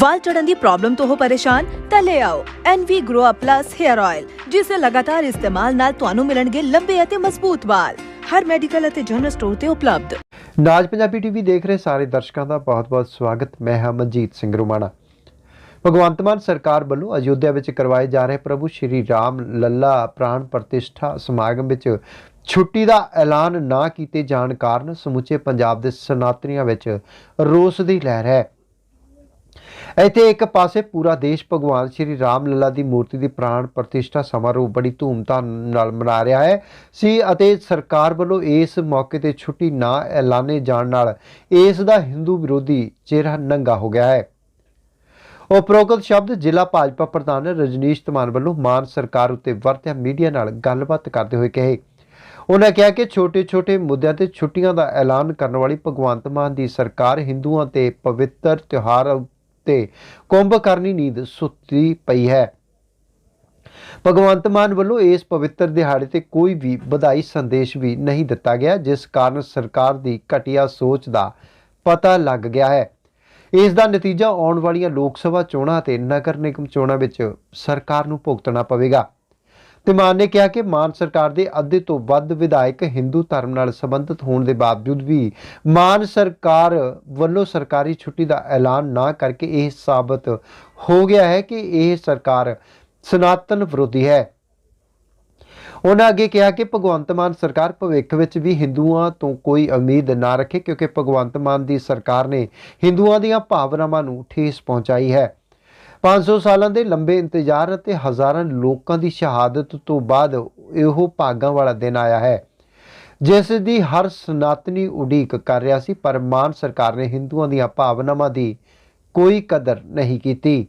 ਵਾਲ ਝੜਨ ਦੀ problem ਤੋਂ ਹੋ ਪਰੇਸ਼ਾਨ, ਤਾਂ ਲੈ ਆਓ NV Grow Up Plus Hair Oil, ਜਿਸ ਦੇ ਲਗਾਤਾਰ ਇਸਤੇਮਾਲ ਨਾਲ ਤੁਹਾਨੂੰ ਮਿਲਣਗੇ ਲੰਬੇ ਅਤੇ ਮਜ਼ਬੂਤ ਵਾਲ। ਹਰ ਮੈਡੀਕਲ ਅਤੇ ਜਨਰਲ ਸਟੋਰ ਤੇ ਉਪਲਬਧ। ਨਾਜ ਪੰਜਾਬੀ ਟੀਵੀ ਦੇਖ ਰਹੇ ਸਾਰੇ ਦਰਸ਼ਕਾਂ ਦਾ ਬਹੁਤ-ਬਹੁਤ ਸਵਾਗਤ। ਮੈਂ ਹਾਂ ਮਨਜੀਤ ਸਿੰਘ ਰੋਮਾਣਾ। ਭਗਵੰਤ ਮਾਨ ਸਰਕਾਰ ਵੱਲੋਂ ਅਯੋਧਿਆ ਵਿੱਚ ਕਰਵਾਏ ਜਾ ਰਹੇ ਪ੍ਰਭੂ ਸ਼੍ਰੀ ਰਾਮ ਲੱਲਾ ਪ੍ਰਾਣ ਪ੍ਰਤਿਸ਼ਠਾ ਸਮਾਗਮ ਵਿੱਚ ਛੁੱਟੀ ਦਾ ਐਲਾਨ ਨਾ ਕੀਤੇ ਜਾਣ ਕਾਰਨ ਸਮੁੱਚੇ ਪੰਜਾਬ ਦੇ ਸਨਾਤਨੀਆਂ ਵਿੱਚ ਰੋਸ ਦੀ ਲਹਿਰ ਹੈ। ਇੱਥੇ ਇੱਕ ਪਾਸੇ ਪੂਰਾ ਦੇਸ਼ ਭਗਵਾਨ ਸ਼੍ਰੀ ਰਾਮ ਲੱਲਾ ਦੀ ਮੂਰਤੀ ਦੀ ਪ੍ਰਾਣ ਪ੍ਰਤਿਸ਼ਠਾ ਸਮਾਰੋਹ ਬੜੀ ਧੂਮਧਾਮ ਨਾਲ ਮਨਾ ਰਿਹਾ ਹੈ। ਸੀ ਅਤੇ ਸਰਕਾਰ ਵੱਲੋਂ ਇਸ ਮੌਕੇ ਤੇ ਛੁੱਟੀ ਨਾ ਐਲਾਨੇ ਜਾਣ ਨਾਲ ਇਸ ਦਾ ਹਿੰਦੂ ਵਿਰੋਧੀ ਚਿਹਰਾ ਨੰਗਾ ਹੋ ਗਿਆ ਹੈ। ਉਪਰੋਕਤ ਸ਼ਬਦ ਜ਼ਿਲ੍ਹਾ ਭਾਜਪਾ ਪ੍ਰਧਾਨ ਰਜਨੀਸ਼ ਧਮਾਨ ਵੱਲੋਂ ਮਾਨ ਸਰਕਾਰ ਉੱਤੇ ਵਰਤਿਆ ਮੀਡੀਆ ਨਾਲ ਗੱਲਬਾਤ ਕਰਦੇ ਹੋਏ ਕਹੇ। ਉਹਨਾਂ ਕਿਹਾ ਕਿ ਛੋਟੇ-ਛੋਟੇ ਮੁੱਦਿਆਂ ਤੇ ਛੁੱਟੀਆਂ ਦਾ ਐਲਾਨ ਕਰਨ ਵਾਲੀ ਭਗਵੰਤ ਮਾਨ ਦੀ ਸਰਕਾਰ ਹਿੰਦੂਆਂ ਤੇ ਪਵਿੱਤਰ ਤਿਉਹਾਰ ਉੱਤੇ ਕੁੰਭ ਨੀਂਦ ਸੁੱਤੀ ਪਈ ਹੈ। ਭਗਵੰਤ ਮਾਨ ਵੱਲੋਂ ਇਸ ਪਵਿੱਤਰ ਦਿਹਾੜੇ ਤੇ ਕੋਈ ਵੀ ਵਧਾਈ ਸੰਦੇਸ਼ ਵੀ ਨਹੀਂ ਦਿੱਤਾ ਗਿਆ, ਜਿਸ ਕਾਰਨ ਸਰਕਾਰ ਦੀ ਘਟੀਆ ਸੋਚ ਦਾ ਪਤਾ ਲੱਗ ਗਿਆ ਹੈ। ਇਸ ਦਾ ਨਤੀਜਾ ਆਉਣ ਵਾਲੀਆਂ ਲੋਕ ਸਭਾ ਚੋਣਾਂ ਤੇ ਨਗਰ ਨਿਗਮ ਚੋਣਾਂ ਵਿੱਚ ਸਰਕਾਰ ਨੂੰ ਭੁਗਤਣਾ ਪਵੇਗਾ। ਤੇ ਮਾਨ ਨੇ ਕਿਹਾ ਕਿ ਮਾਨ ਸਰਕਾਰ ਦੇ ਅੱਧੇ ਤੋਂ ਵੱਧ ਵਿਧਾਇਕ ਹਿੰਦੂ ਧਰਮ ਨਾਲ ਸੰਬੰਧਿਤ ਹੋਣ ਦੇ ਬਾਵਜੂਦ ਵੀ ਮਾਨ ਸਰਕਾਰ ਵੱਲੋਂ ਸਰਕਾਰੀ ਛੁੱਟੀ ਦਾ ਐਲਾਨ ਨਾ ਕਰਕੇ ਇਹ ਸਾਬਤ ਹੋ ਗਿਆ ਹੈ ਕਿ ਇਹ ਸਰਕਾਰ ਸਨਾਤਨ ਵਿਰੋਧੀ ਹੈ। ਉਹਨਾਂ ਅੱਗੇ ਕਿਹਾ ਕਿ ਭਗਵੰਤ ਮਾਨ ਸਰਕਾਰ ਭਵਿੱਖ ਵਿੱਚ ਵੀ ਹਿੰਦੂਆਂ ਤੋਂ ਕੋਈ ਉਮੀਦ ਨਾ ਰੱਖੇ ਕਿਉਂਕਿ ਭਗਵੰਤ ਮਾਨ ਦੀ ਸਰਕਾਰ ਨੇ ਹਿੰਦੂਆਂ ਦੀਆਂ ਭਾਵਨਾਵਾਂ ਨੂੰ ਠੇਸ ਪਹੁੰਚਾਈ ਹੈ। 500 ਸਾਲਾਂ ਦੇ ਲੰਬੇ ਇੰਤਜ਼ਾਰ ਅਤੇ ਹਜ਼ਾਰਾਂ ਲੋਕਾਂ ਦੀ ਸ਼ਹਾਦਤ ਤੋਂ ਬਾਅਦ ਇਹੋ ਭਾਗਾਂ ਵਾਲਾ ਦਿਨ ਆਇਆ ਹੈ, ਜਿਸ ਦੀ ਹਰ ਸਨਾਤਨੀ ਉਡੀਕ ਕਰ ਰਿਹਾ ਸੀ, ਪਰ ਮਾਨ ਸਰਕਾਰ ਨੇ ਹਿੰਦੂਆਂ ਦੀਆਂ ਭਾਵਨਾਵਾਂ ਦੀ ਕੋਈ ਕਦਰ ਨਹੀਂ ਕੀਤੀ।